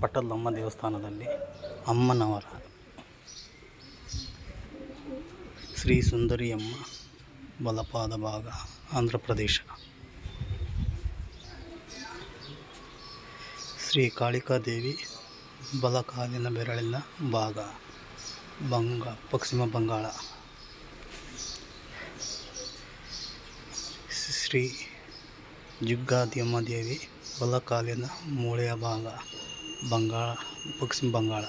ಪಟ್ಟದಮ್ಮ ದೇವಸ್ಥಾನದಲ್ಲಿ ಅಮ್ಮನವರ ಶ್ರೀ ಸುಂದರಿಯಮ್ಮ ಬಲಪಾದ ಭಾಗ, ಆಂಧ್ರ ಪ್ರದೇಶ. ಶ್ರೀ ಕಾಳಿಕಾದೇವಿ ಬಲಕಾಲಿನ ಬೆರಳಿನ ಭಾಗ, ಬಂಗ, ಪಶ್ಚಿಮ ಬಂಗಾಳ. ಶ್ರೀ ಜುಗ್ಗಾದಿಯಮ್ಮ ದೇವಿ ಬಲಕಾಲಿನ ಮೂಳೆಯ ಭಾಗ. ಬಂಗಾಳ, ಪಶ್ಚಿಮ ಬಂಗಾಳ.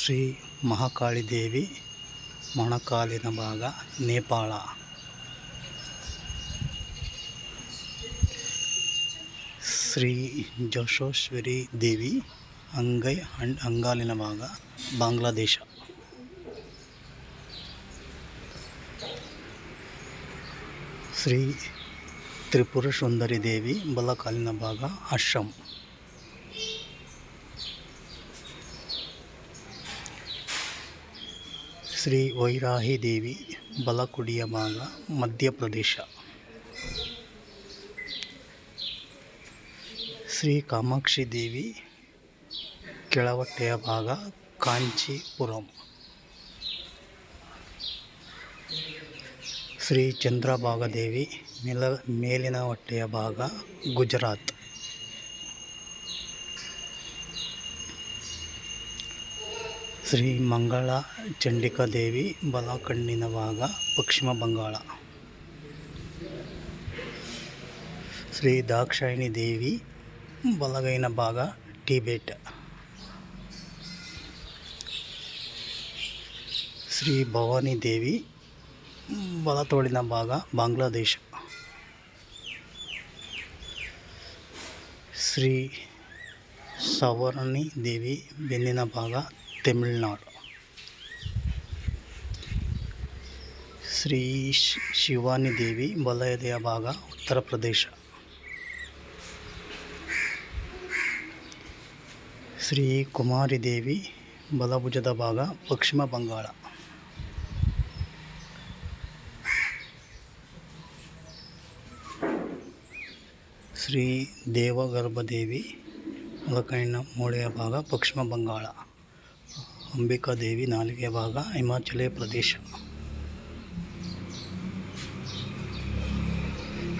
ಶ್ರೀ ಮಹಾಕಾಳಿ ದೇವಿ, ಮೊಣಕಾಲಿನ ಭಾಗ, ನೇಪಾಳ. ಶ್ರೀ ಜಶೋಶ್ವರಿ ದೇವಿ, ಅಂಗೈ ಅಂಡ್ ಅಂಗಾಲಿನ ಭಾಗ, ಬಾಂಗ್ಲಾದೇಶ. ಶ್ರೀ ತ್ರಿಪುರ ಸುಂದರಿ ದೇವಿ, ಬಲಕಾಲಿನ ಭಾಗ ಅಶ್ರಮ್ ಶ್ರೀ ವೈರಾಹಿ ದೇವಿ, ಬಲಕುಡಿಯ ಭಾಗ, ಮಧ್ಯಪ್ರದೇಶ. ಶ್ರೀ ಕಾಮಾಕ್ಷಿ ದೇವಿ, ಕೆಳವಟ್ಟೆಯ ಭಾಗ, ಕಾಂಚೀಪುರಂ. ಶ್ರೀ ಚಂದ್ರಭಾಗ ದೇವಿ ಮೇಲ ಮೇಲಿನ ಹೊಟ್ಟೆಯ ಭಾಗ ಗುಜರಾತ್. ಶ್ರೀ ಮಂಗಳ ಚಂಡಿಕಾ ದೇವಿ ಬಲಕಣ್ಣಿನ ಭಾಗ ಪಶ್ಚಿಮ ಬಂಗಾಳ. ಶ್ರೀ ದಾಕ್ಷಾಯಿಣಿ ದೇವಿ ಬಲಗೈನ ಭಾಗ ಟಿಬೆಟ್. ಶ್ರೀ ಭವಾನಿ ದೇವಿ ಬಲತೋಳಿನ ಭಾಗ ಬಾಂಗ್ಲಾದೇಶ. ಶ್ರೀ ಸವರ್ಣಿ ದೇವಿ, ಬೆನ್ನಿನ ಭಾಗ, ತಮಿಳುನಾಡು. ಶ್ರೀ ಶಿವಾನಿ ದೇವಿ ಬಲಯದೆಯ ಭಾಗ, ಉತ್ತರ ಪ್ರದೇಶ. ಶ್ರೀ ಕುಮಾರಿ ದೇವಿ, ಬಲಭುಜದ ಭಾಗ, ಪಶ್ಚಿಮ ಬಂಗಾಳ. ಶ್ರೀ ದೇವಗರ್ಭದೇವಿ ಮೊಲಕೈನ ಮೂಳೆಯ ಭಾಗ, ಪಶ್ಚಿಮ ಬಂಗಾಳ, ಅಂಬಿಕಾ ದೇವಿ ನಾಲಿಗೆಯ ಭಾಗ, ಹಿಮಾಚಲ ಪ್ರದೇಶ.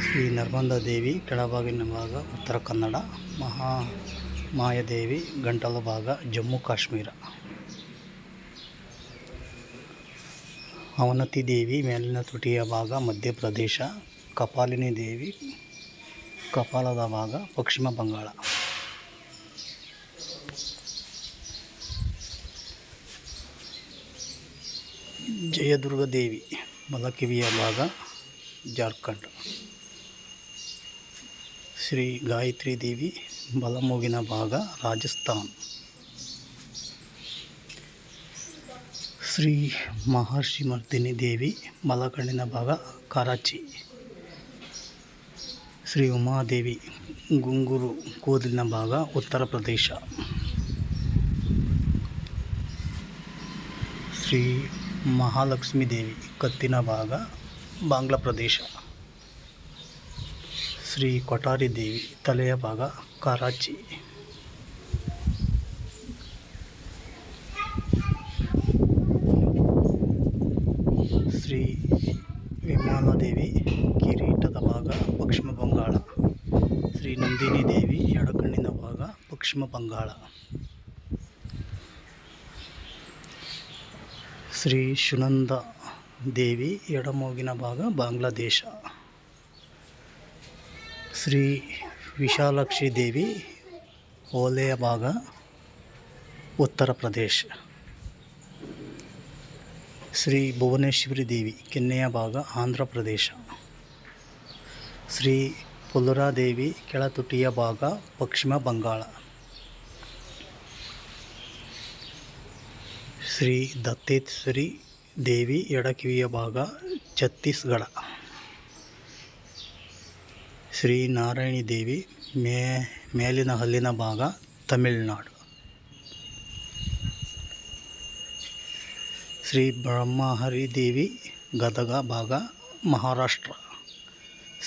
ಶ್ರೀ ನರ್ಮದಾ ದೇವಿ, ಕೆಳಭಾಗಿನ ಭಾಗ, ಉತ್ತರ ಕನ್ನಡ, ಮಹಾ ಮಾಯಾದೇವಿ ಗಂಟಲ ಭಾಗ, ಜಮ್ಮು ಕಾಶ್ಮೀರ. ಅವನತಿ ದೇವಿ, ಮೇಲಿನ ತುಟಿಯ ಭಾಗ, ಮಧ್ಯಪ್ರದೇಶ, ಕಪಾಲಿನಿ ದೇವಿ ಕಪಾಲದ ಭಾಗ ಪಶ್ಚಿಮ ಬಂಗಾಳ ಜಯದುರ್ಗ ದೇವಿ ಬಲಕಿವಿಯ ಭಾಗ ಜಾರ್ಖಂಡ್ ಶ್ರೀ ಗಾಯತ್ರಿ ದೇವಿ ಬಲಮೂಗಿನ ಭಾಗ ರಾಜಸ್ಥಾನ್ ಶ್ರೀ ಮಹರ್ಷಿ ಮರ್ದಿನಿ ದೇವಿ ಬಲಕಣ್ಣಿನ ಭಾಗ ಕರಾಚಿ ಶ್ರೀ ಉಮಾದೇವಿ ಗುಂಗುರು ಕೂದಲಿನ ಭಾಗ, ಉತ್ತರ ಪ್ರದೇಶ. ಶ್ರೀ ಮಹಾಲಕ್ಷ್ಮೀ ದೇವಿ ಕತ್ತಿನ ಭಾಗ, ಬಾಂಗ್ಲಾ ಪ್ರದೇಶ. ಶ್ರೀ ಕೊಠಾರಿ ದೇವಿ ತಲೆಯ ಭಾಗ, ಕರಾಚಿ ಶ್ರೀ ವಿಮಾನದೇವಿ ಕಿರೀಟದ ಭಾಗ ಪಶ್ಚಿಮ ಬಂಗಾಳ ಶ್ರೀ ನಂದಿನಿ ದೇವಿ, ಎಡಕಣ್ಣಿನ ಭಾಗ, ಪಶ್ಚಿಮ ಬಂಗಾಳ. ಶ್ರೀ ಸುನಂದ ದೇವಿ, ಎಡಮೋಗಿನ ಭಾಗ, ಬಾಂಗ್ಲಾದೇಶ. ಶ್ರೀ ವಿಶಾಲಾಕ್ಷಿ ದೇವಿ, ಓಲೆಯ ಭಾಗ, ಉತ್ತರ ಪ್ರದೇಶ. ಶ್ರೀ ಭುವನೇಶ್ವರಿ ದೇವಿ, ಕೆನ್ನೆಯ ಭಾಗ, ಆಂಧ್ರ ಪ್ರದೇಶ. ಶ್ರೀ ಪುಲುರಾದೇವಿ ಕೆಳತುಟಿಯ ಭಾಗ, ಪಶ್ಚಿಮ ಬಂಗಾಳ. ಶ್ರೀ ದತ್ತೇಶ್ವರಿ ದೇವಿ ಎಡಕಿವಿಯ ಭಾಗ, ಛತ್ತೀಸ್ಗಢ. ಶ್ರೀ ನಾರಾಯಣಿ ದೇವಿ ಮೇ, ಮೇಲಿನ ಹಲ್ಲಿನ ಭಾಗ, ತಮಿಳುನಾಡು. ಶ್ರೀ ಬ್ರಹ್ಮಹರಿ ದೇವಿ ಗದಗ ಭಾಗ, ಮಹಾರಾಷ್ಟ್ರ.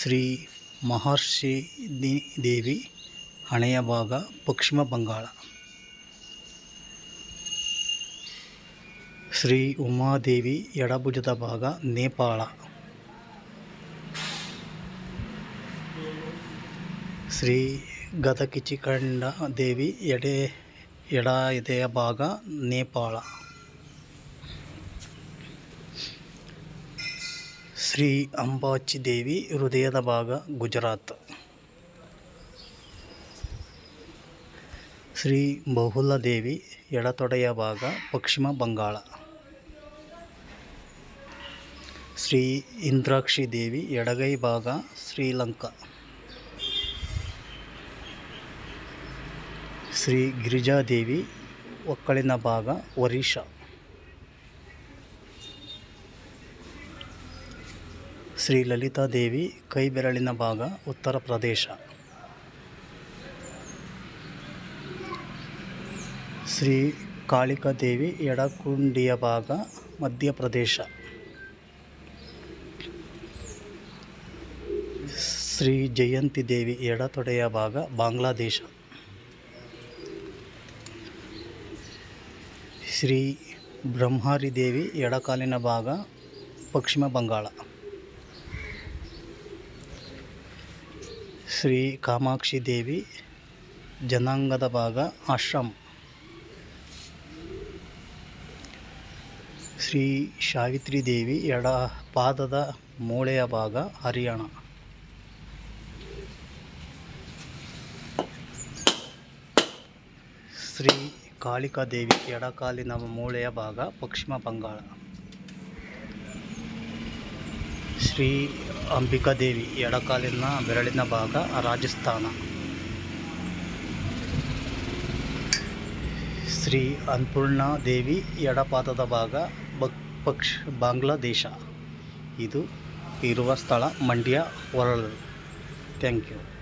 ಶ್ರೀ ಮಹರ್ಷಿ ದೇವಿ, ಹಣೆಯ ಭಾಗ, ಪಶ್ಚಿಮ ಬಂಗಾಳ. ಶ್ರೀ ಉಮಾದೇವಿ, ಎಡಭುಜದ ಭಾಗ, ನೇಪಾಳ. ಶ್ರೀ ಗದಕಿಚಿಕಂಡ ದೇವಿ, ಎಡೆ ಎಡ ಎದೆಯ ಭಾಗ, ನೇಪಾಳ. ಶ್ರೀ ಅಂಬಾಚಿ ದೇವಿ ಹೃದಯದ ಭಾಗ, ಗುಜರಾತ್. ಶ್ರೀ ಬಹುಲ ದೇವಿ ಎಡತೊಡೆಯ ಭಾಗ, ಪಶ್ಚಿಮ ಬಂಗಾಳ. ಶ್ರೀ ಇಂದ್ರಾಕ್ಷಿ ದೇವಿ ಎಡಗೈ ಭಾಗ, ಶ್ರೀಲಂಕಾ. ಶ್ರೀ ಗಿರಿಜಾದೇವಿ ಒಕ್ಕಳಿನ ಭಾಗ ಒರಿಷಾ ಶ್ರೀ ಲಲಿತಾ ದೇವಿ ಬೆರಳಿನ ಭಾಗ, ಉತ್ತರ ಪ್ರದೇಶ. ಶ್ರೀ ಕಾಳಿಕಾ ದೇವಿ ಎಡಕುಂಡಿಯ ಭಾಗ ಮಧ್ಯಪ್ರದೇಶ ಶ್ರೀ ಜಯಂತಿ ದೇವಿ ಎಡತೊಡೆಯ ಭಾಗ, ಬಾಂಗ್ಲಾದೇಶ. ಶ್ರೀ ಬ್ರಹ್ಮಾರಿ ದೇವಿ ಎಡಕಾಲಿನ ಭಾಗ, ಪಶ್ಚಿಮ ಬಂಗಾಳ. ಶ್ರೀ ಕಾಮಾಕ್ಷಿ ದೇವಿ ಜನಾಂಗದ ಭಾಗ ಆಶ್ರಮ್. ಶ್ರೀ ಸಾವಿತ್ರಿ ದೇವಿ ಎಡ ಪಾದದ ಮೂಳೆಯ ಭಾಗ ಹರಿಯಾಣ. ಶ್ರೀ ಕಾಳಿಕಾ ದೇವಿ ಎಡಕಾಲಿನ ಮೂಳೆಯ ಭಾಗ ಪಶ್ಚಿಮ ಬಂಗಾಳ. ಶ್ರೀ ಅಂಬಿಕಾ ದೇವಿ, ಎಡಕಾಲಿನ ಬೆರಳಿನ ಭಾಗ, ರಾಜಸ್ಥಾನ. ಶ್ರೀ ಅನ್ನಪೂರ್ಣ ದೇವಿ, ಎಡಪಾದದ ಭಾಗ, ಬಕ್, ಪಕ್ಷ, ಬಾಂಗ್ಲಾದೇಶ. ಇದು ಇರುವ ಸ್ಥಳ, ಮಂಡ್ಯ ಹೊರಳು ಥ್ಯಾಂಕ್ ಯು.